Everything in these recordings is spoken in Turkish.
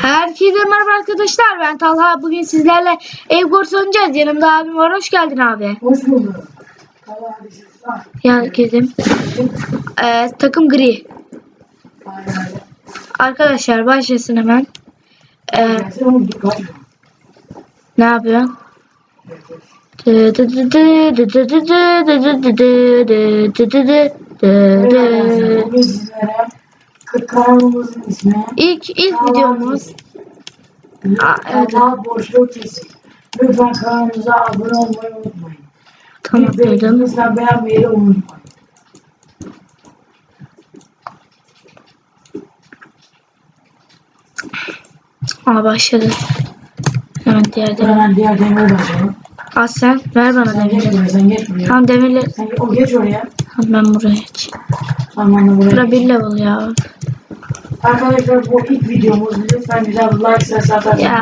Herkese merhaba arkadaşlar ben Talha bugün sizlerle ev korsu oynayacağız yanımda abim var hoş geldin abi Hoş bulduk. Düşürsün. Herkesim ee, takım gri arkadaşlar başlasın hemen ee, ne yapıyorsun kanalımızın ismi İlk ilk videomuz Aa, evet. Talha Boşluğu Kesik. Lütfen kanalımıza abone olmayı unutmayın. tamam de lütfen beğenmeyi de unutmayın. Aa başladı hemen diğer demir hemen diğer başlayalım. al sen ver bana Sen geç demiri buraya, sen geç buraya. tamam demirleri Sen o geç oraya. Tamam, ben buraya geç Tamam da buraya. Bura bir level ya Arkadaşlar bu ilk videomuz. Lütfen güzel bir like sesi atarsanız. ya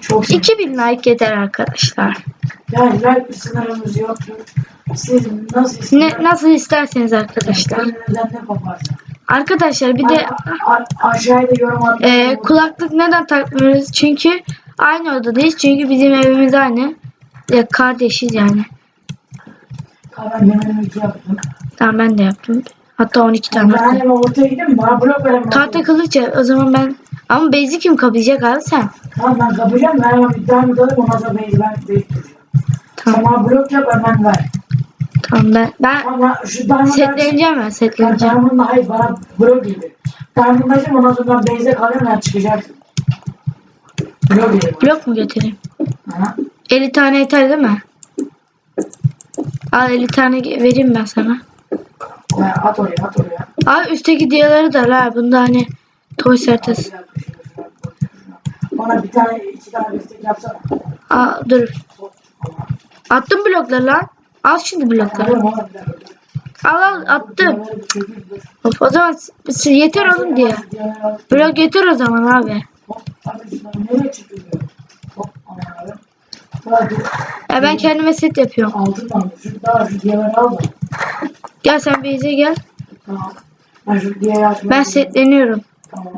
Çok sevinirim. 2000 like yeter arkadaşlar Yani like bir sınırımız yoktur. Siz nasıl Ne, ister? nasıl isterseniz arkadaşlar. Gönlünüzden ne koparsa. Arkadaşlar bir de A- a- aşağıya da yorum atmayı e, kulaklık neden takmıyoruz? Çünkü aynı odadayız. Çünkü bizim evimiz aynı. E, kardeşiz yani. Ben demin iki yaptım. Tamam ben de yaptım. Hatta 12 Ben tane anneme ortaya gideyim? Bana blok verin. Tahta kılıç ya, o zaman ben ama bezi kim kapayacak abi sen? Tamam ben kapacağım. Ben hemen bir tane dalayım ondan sonra beni ben değiştireceğim. Tamam Tamam blok yap hemen ver. tamam ben ben Ama şu diamond setleneceğim ben Ben setleneceğim. diamond hayır bana blok gibi. Diamond'dayım ondan sonra ben base'e kalayım ben çıkacaksın. Blok gibi. Blok mu getireyim? Aha. 50 tane yeter değil mi? Al 50 tane vereyim ben sana. Ya, At oraya at oraya. Abi üstteki diyaları da la bunda hani toy sertesi. Bana bir tane, iki tane destek yapsana. Aa dur. Attım blokları lan. Al şimdi blokları. Al al attım. Of, o zaman s- s- yeter oğlum diye. Blok yeter o zaman abi. Ya ben kendime set yapıyorum. altın aldım. Şu daha şu diğerleri al da. Gel sen Beyze gel. Tamam. Ben şu açmayı Ben setleniyorum. Tamam.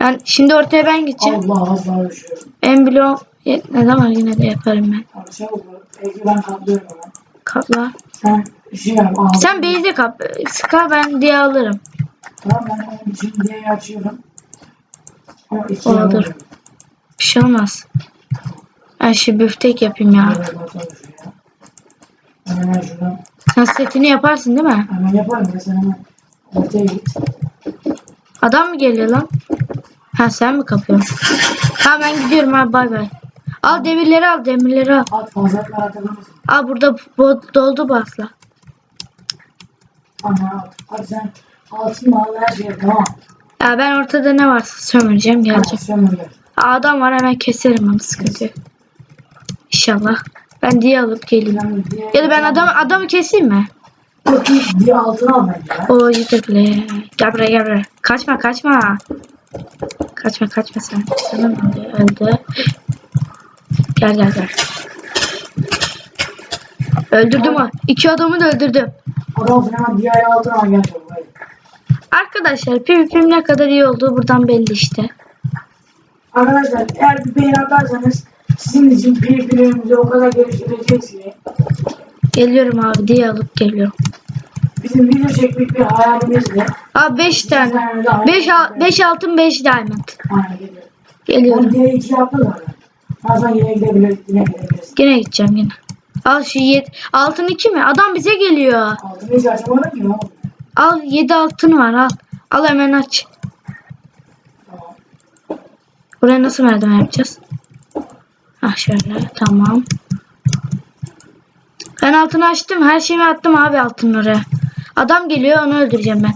Yani şimdi ortaya ben gideceğim. Allah Allah düşüyorum. En blok yetmez ama yine de yaparım ben. Tamam. Peki ben kaplıyorum hemen. Kapla. Sen şey yap. al. Sen Beyze kap. Sıkar ben diye alırım. Tamam ben şimdi diğeri açıyorum. Olur. Bir şey olmaz. Ben şu büftek yapayım ya. Evet, Sen setini yaparsın değil mi? hemen yaparım. Ben sen hemen ortaya git. Adam mı geliyor lan? Ha sen mi kapıyorsun? Ha ben gidiyorum abi bay bay. Al demirleri al demirleri al. At fazla atlar mısın? Al burada doldu basla. Ama at. Hadi sen altın al her şey tamam. Ya ben ortada ne varsa sömüreceğim Tamam geleceğim. sömürge. Aa, Adam var hemen keserim onu sıkıntı. İnşallah. Ben diye alıp geleyim. Ya da ben adam adamı keseyim mi? Yok yok diye altın al bence ya. O yüzükle. Gel buraya gel buraya. Kaçma kaçma. Kaçma kaçma sen. Sana mı? Öldü. Gel gel gel. Öldürdüm o. İki adamı da öldürdüm. Adam hemen diğer altın al gel. Arkadaşlar PvP'm ne kadar iyi olduğu buradan belli işte. Arkadaşlar eğer bir beğeni atarsanız sizin için PvP'lerimizi o kadar geliştireceğiz ki Geliyorum abi diye alıp geliyorum. bizim video çekmek bir hayalimizdi. Abi 5 tane. 5 5 altın 5 diamond. Aynen geliyor. Geliyorum. Ben diğer iki yaptım zaten. Bazen yine gidebilir, yine gidebiliriz. Yine gideceğim yine. Al şu yet. Altın 2 mi? Adam bize geliyor. Altını hiç açamadım ki ne oldu? Al 7 altın var al. Al hemen aç. Tamam. Buraya nasıl merdiven yapacağız? Ah şöyle tamam. Ben altını açtım. Her şeyimi attım abi altın oraya. Adam geliyor onu öldüreceğim ben.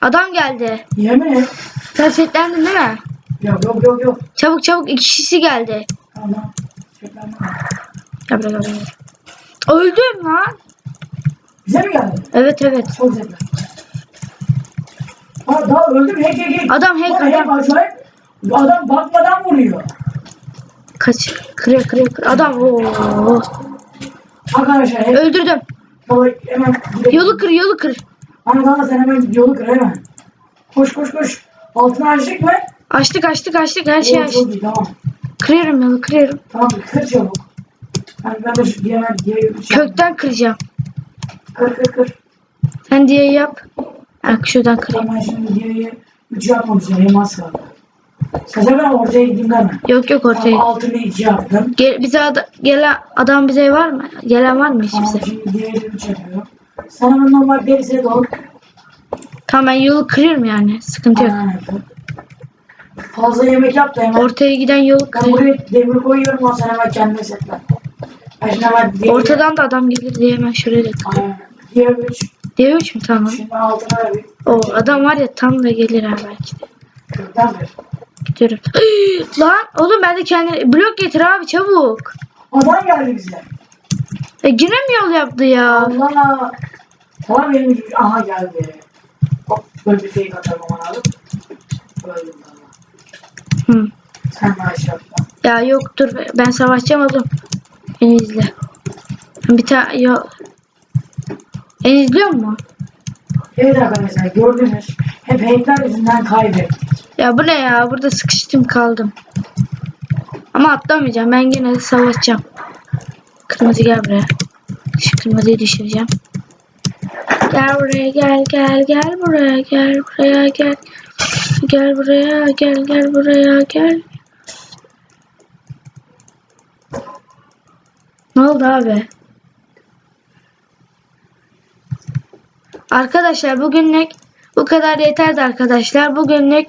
Adam geldi. Yemin et. Sen setlendin değil mi? Yok yok yok yok. Çabuk çabuk iki kişisi geldi. Tamam. Gel buraya gel buraya. Öldüm lan. Bize mi geldi? Evet evet. Çok zevkli. Ha daha öldüm hack hack hack. Adam hack, Bak, adam. acayip. Adam bakmadan vuruyor. Kaç. Kırıyor kırıyor kırıyor. Adam ooo. Arkadaşlar hack. Öldürdüm. Baba hemen. Yolu kır yolu kır. Ana bana sen hemen yolu kır hemen. Koş koş koş. Altını açtık mı? Açtık açtık açtık her şeyi Oo, açtık. çok iyi tamam. Kırıyorum yolu kırıyorum. Tamam kır çabuk. Hani ben de şu diğer diğer Kökten kıracağım. Kır kır kır. Sen diye yap. Ha, şuradan kırayım. Tamam ben şimdi diğer üç yapmamışım. Elmas kaldı. Sadece ben ortaya gideyim deme. Yok yok ortaya. Tamam altını iki yaptım. Gel, bize ada- gelen adam bize var mı? Gelen var mı hiç bize? şimdi diğer üç yapıyorum. Sana ben normal denize doğru. Tamam ben yolu kırıyorum yani. Sıkıntı yok. Aynen. Fazla yemek yap da hemen. Ortaya giden yolu Ben kırıyorum. buraya demir koyuyorum o sen hemen kendine setlen. Ben şimdi hemen diğer Ortadan da adam gelir diye hemen şuraya da kırıyorum. Aynen. Diğer üç. Diye üç mü tamam. Şimdi altına bir O adam var ya tam da gelir ha belki de. kırktan bir. Gidiyorum. Lan oğlum ben de kendi blok getir abi çabuk. Adam geldi bize. E yine mi yol yaptı ya? Allah. Tamam benim gibi. Aha geldi. Hop böyle bir fake atalım ona alıp. Öldüm valla. Hı. Sen de aşağı atla. Ya yok dur ben savaşacağım oğlum. Beni izle. Bir tane yok. Beni izliyor mu? Evet arkadaşlar gördünüz. Hep hackler yüzünden kaybettik. Ya bu ne ya? Burada sıkıştım kaldım. Ama atlamayacağım. Ben gene savaşacağım. Kırmızı gel buraya. Şu kırmızıyı düşüreceğim. Gel buraya gel gel gel buraya gel buraya gel. Gel buraya gel gel buraya gel. Ne oldu abi? Arkadaşlar bugünlük bu kadar yeterdi arkadaşlar. Bugünlük